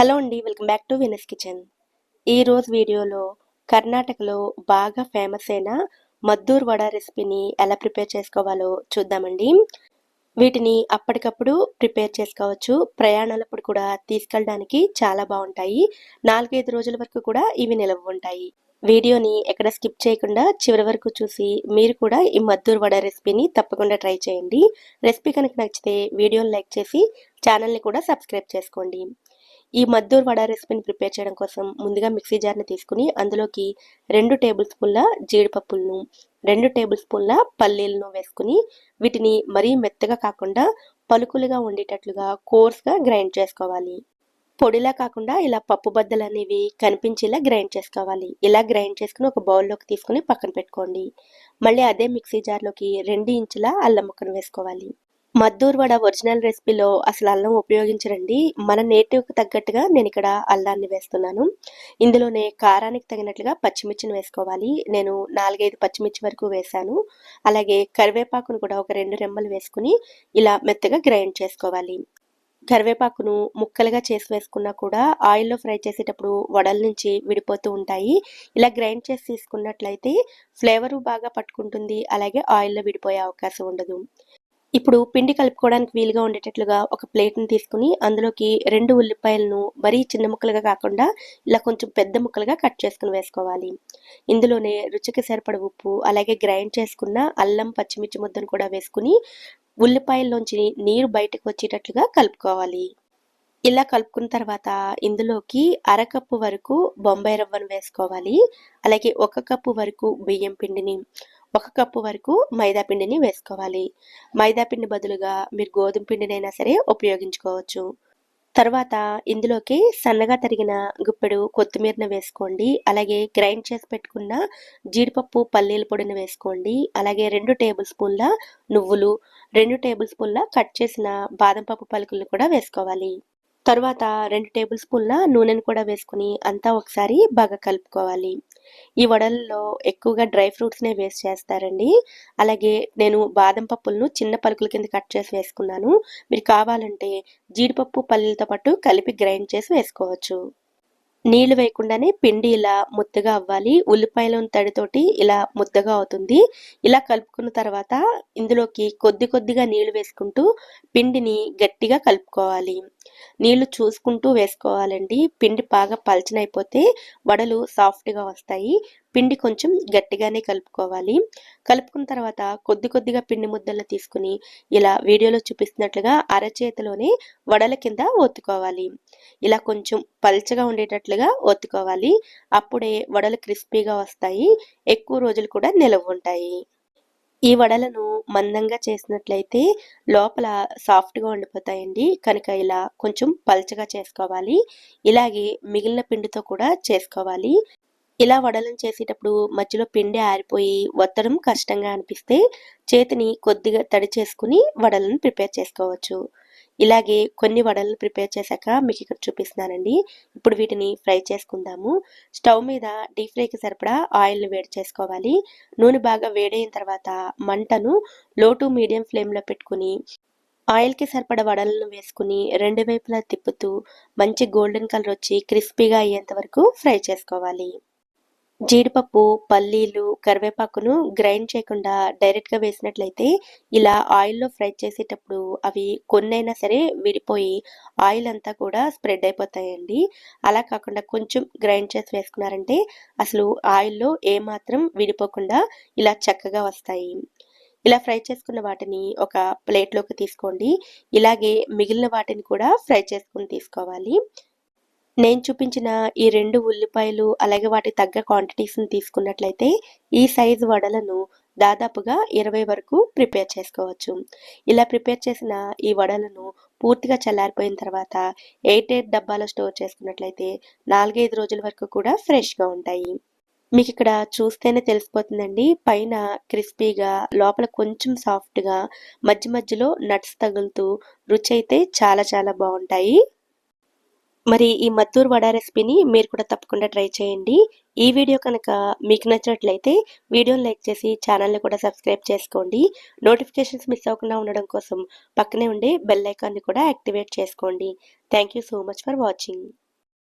Hello అండి welcome back to Venus kitchen. ఈరోజు వీడియోలో కర్ణాటకలో బాగా ఫేమస్ అయిన మద్దూర్ వడ రెసిపీని ఎలా ప్రిపేర్ చేసుకోవాలో చూద్దామండి. వీటిని అప్పటికప్పుడు ప్రిపేర్ చేసుకోవచ్చు. ప్రయాణాలప్పుడు కూడా తీసుకెళ్ళడానికి చాలా బాగుంటాయి. నాలుగైదు రోజుల వరకు కూడా ఇవి నిలవ ఉంటాయి. వీడియోని ఎక్కడ స్కిప్ చేయకుండా చివరి వరకు చూసి మీరు కూడా ఈ మద్దూర్ వడ రెసిపీని తప్పకుండా ట్రై చేయండి. రెసిపీ కనుక నచ్చితే వీడియోని లైక్ చేసి ఛానల్ని కూడా సబ్స్క్రైబ్ చేసుకోండి. ఈ మద్దూర్ వడ రెసిపీని ప్రిపేర్ చేయడం కోసం ముందుగా మిక్సీ జార్ని తీసుకుని అందులోకి రెండు టేబుల్ స్పూన్ల జీడిపప్పులను రెండు టేబుల్ స్పూన్ల పల్లీలను వేసుకుని వీటిని మరీ మెత్తగా కాకుండా పలుకులుగా ఉండేటట్లుగా కోర్స్గా గ్రైండ్ చేసుకోవాలి. పొడిలా కాకుండా ఇలా పప్పు బద్దలు అనేవి కనిపించేలా గ్రైండ్ చేసుకోవాలి. ఇలా గ్రైండ్ చేసుకుని ఒక బౌల్లోకి తీసుకుని పక్కన పెట్టుకోండి. మళ్ళీ అదే మిక్సీ జార్లోకి రెండు ఇంచుల అల్లం ముక్కను వేసుకోవాలి. మద్దూర్ వడ ఒరిజినల్ రెసిపీలో అసలు అల్లం ఉపయోగించరండి. మన నేటివ్కి తగ్గట్టుగా నేను ఇక్కడ అల్లాన్ని వేస్తున్నాను. ఇందులోనే కారానికి తగినట్లుగా పచ్చిమిర్చిని వేసుకోవాలి. నేను నాలుగైదు పచ్చిమిర్చి వరకు వేశాను. అలాగే కరివేపాకును కూడా ఒక రెండు రెమ్మలు వేసుకుని ఇలా మెత్తగా గ్రైండ్ చేసుకోవాలి. కరివేపాకును ముక్కలుగా చేసి వేసుకున్నా కూడా ఆయిల్లో ఫ్రై చేసేటప్పుడు వడల నుంచి విడిపోతూ ఉంటాయి. ఇలా గ్రైండ్ చేసి తీసుకున్నట్లయితే ఫ్లేవరు బాగా పట్టుకుంటుంది. అలాగే ఆయిల్లో విడిపోయే అవకాశం ఉండదు. ఇప్పుడు పిండి కలుపుకోవడానికి వీలుగా ఉండేటట్లుగా ఒక ప్లేట్ని తీసుకుని అందులోకి రెండు ఉల్లిపాయలను మరీ చిన్న ముక్కలుగా కాకుండా ఇలా కొంచెం పెద్ద ముక్కలుగా కట్ చేసుకుని వేసుకోవాలి. ఇందులోనే రుచికి సరిపడ ఉప్పు అలాగే గ్రైండ్ చేసుకున్న అల్లం పచ్చిమిర్చి ముద్దను కూడా వేసుకుని ఉల్లిపాయల్లోంచి నీరు బయటకు వచ్చేటట్లుగా కలుపుకోవాలి. ఇలా కలుపుకున్న తర్వాత ఇందులోకి అరకప్పు వరకు బొంబాయి రవ్వను వేసుకోవాలి. అలాగే ఒక కప్పు వరకు బియ్యం పిండిని ఒక కప్పు వరకు మైదా పిండిని వేసుకోవాలి. మైదా పిండి బదులుగా మీరు గోధుమ పిండినైనా సరే ఉపయోగించుకోవచ్చు. తర్వాత ఇందులోకి సన్నగా తరిగిన గుప్పెడు కొత్తిమీరను వేసుకోండి. అలాగే గ్రైండ్ చేసి పెట్టుకున్న జీడిపప్పు పల్లీల పొడిని వేసుకోండి. అలాగే రెండు టేబుల్ స్పూన్ల నువ్వులు రెండు టేబుల్ స్పూన్ల కట్ చేసిన బాదం పప్పు పలుకులను కూడా వేసుకోవాలి. తర్వాత రెండు టేబుల్ స్పూన్ల నూనెను కూడా వేసుకుని అంతా ఒకసారి బాగా కలుపుకోవాలి. ఈ వడల్లో ఎక్కువగా డ్రై ఫ్రూట్స్నే వేస్ట్ చేస్తారండి. అలాగే నేను బాదం పప్పులను చిన్న పలుకుల కింద కట్ చేసి వేసుకున్నాను. మీరు కావాలంటే జీడిపప్పు పల్లీలతో పాటు కలిపి గ్రైండ్ చేసి వేసుకోవచ్చు. నీళ్ళు వేయకుండానే పిండి ఇలా ముద్దగా అవ్వాలి. ఉల్లిపాయల తడితోటి ఇలా ముద్దగా అవుతుంది. ఇలా కలుపుకున్న తర్వాత ఇందులోకి కొద్ది కొద్దిగా నీళ్ళు వేసుకుంటూ పిండిని గట్టిగా కలుపుకోవాలి. నీళ్ళు చూసుకుంటూ వేసుకోవాలండి. పిండి బాగా పలచనైపోతే వడలు సాఫ్ట్గా వస్తాయి. పిండి కొంచెం గట్టిగానే కలుపుకోవాలి. కలుపుకున్న తర్వాత కొద్ది కొద్దిగా పిండి ముద్దలు తీసుకుని ఇలా వీడియోలో చూపిస్తున్నట్లుగా అరచేతిలోనే వడల కింద ఒత్తుకోవాలి. ఇలా కొంచెం పల్చగా ఉండేటట్లుగా ఒత్తుకోవాలి. అప్పుడే వడలు క్రిస్పీగా వస్తాయి. ఎక్కువ రోజులు కూడా నిలవ ఉంటాయి. ఈ వడలను మందంగా చేసినట్లయితే లోపల సాఫ్ట్గా ఉండిపోతాయండి. కనుక ఇలా కొంచెం పల్చగా చేసుకోవాలి. ఇలాగే మిగిలిన పిండితో కూడా చేసుకోవాలి. ఇలా వడలను చేసేటప్పుడు మధ్యలో పిండి ఆరిపోయి వత్తడం కష్టంగా అనిపిస్తే చేతిని కొద్దిగా తడి చేసుకుని వడలను ప్రిపేర్ చేసుకోవచ్చు. ఇలాగే కొన్ని వడలు ప్రిపేర్ చేశాక మీకు ఇక్కడ చూపిస్తున్నానండి. ఇప్పుడు వీటిని ఫ్రై చేసుకుందాము. స్టవ్ మీద డీప్ ఫ్రైకి సరిపడా ఆయిల్ని వేడి చేసుకోవాలి. నూనె బాగా వేడైన తర్వాత మంటను లో టు మీడియం ఫ్లేమ్లో పెట్టుకుని ఆయిల్కి సరిపడ వడలను వేసుకుని రెండు వైపులా తిప్పుతూ మంచి గోల్డెన్ కలర్ వచ్చి క్రిస్పీగా అయ్యేంత వరకు ఫ్రై చేసుకోవాలి. జీడిపప్పు పల్లీలు కరివేపాకును గ్రైండ్ చేయకుండా డైరెక్ట్గా వేసినట్లయితే ఇలా ఆయిల్లో ఫ్రై చేసేటప్పుడు అవి కొన్నైనా సరే విడిపోయి ఆయిల్ అంతా కూడా స్ప్రెడ్ అయిపోతాయండి. అలా కాకుండా కొంచెం గ్రైండ్ చేసి వేసుకున్నారంటే అసలు ఆయిల్లో ఏమాత్రం విడిపోకుండా ఇలా చక్కగా వస్తాయి. ఇలా ఫ్రై చేసుకున్న వాటిని ఒక ప్లేట్లోకి తీసుకోండి. ఇలాగే మిగిలిన వాటిని కూడా ఫ్రై చేసుకుని తీసుకోవాలి. నేను చూపించిన ఈ రెండు ఉల్లిపాయలు అలాగే వాటి తగ్గ క్వాంటిటీస్ని తీసుకున్నట్లయితే ఈ సైజు వడలను దాదాపుగా ఇరవై వరకు ప్రిపేర్ చేసుకోవచ్చు. ఇలా ప్రిపేర్ చేసిన ఈ వడలను పూర్తిగా చల్లారిపోయిన తర్వాత ఎయిట్ ఎయిట్ డబ్బాలో స్టోర్ చేసుకున్నట్లయితే నాలుగైదు రోజుల వరకు కూడా ఫ్రెష్గా ఉంటాయి. మీకు ఇక్కడ చూస్తేనే తెలిసిపోతుందండి పైన క్రిస్పీగా లోపల కొంచెం సాఫ్ట్గా మధ్య మధ్యలో నట్స్ తగులుతూ రుచి అయితే చాలా చాలా బాగుంటాయి. మరి ఈ మద్దూర్ వడ రెసిపీని మీరు కూడా తప్పకుండా ట్రై చేయండి. ఈ వీడియో కనుక మీకు నచ్చినట్లయితే వీడియోని లైక్ చేసి ఛానల్ని కూడా సబ్స్క్రైబ్ చేసుకోండి. నోటిఫికేషన్స్ మిస్ అవ్వకుండా ఉండడం కోసం పక్కనే ఉండే బెల్ ఐకాన్ని కూడా యాక్టివేట్ చేసుకోండి. Thank so much for watching.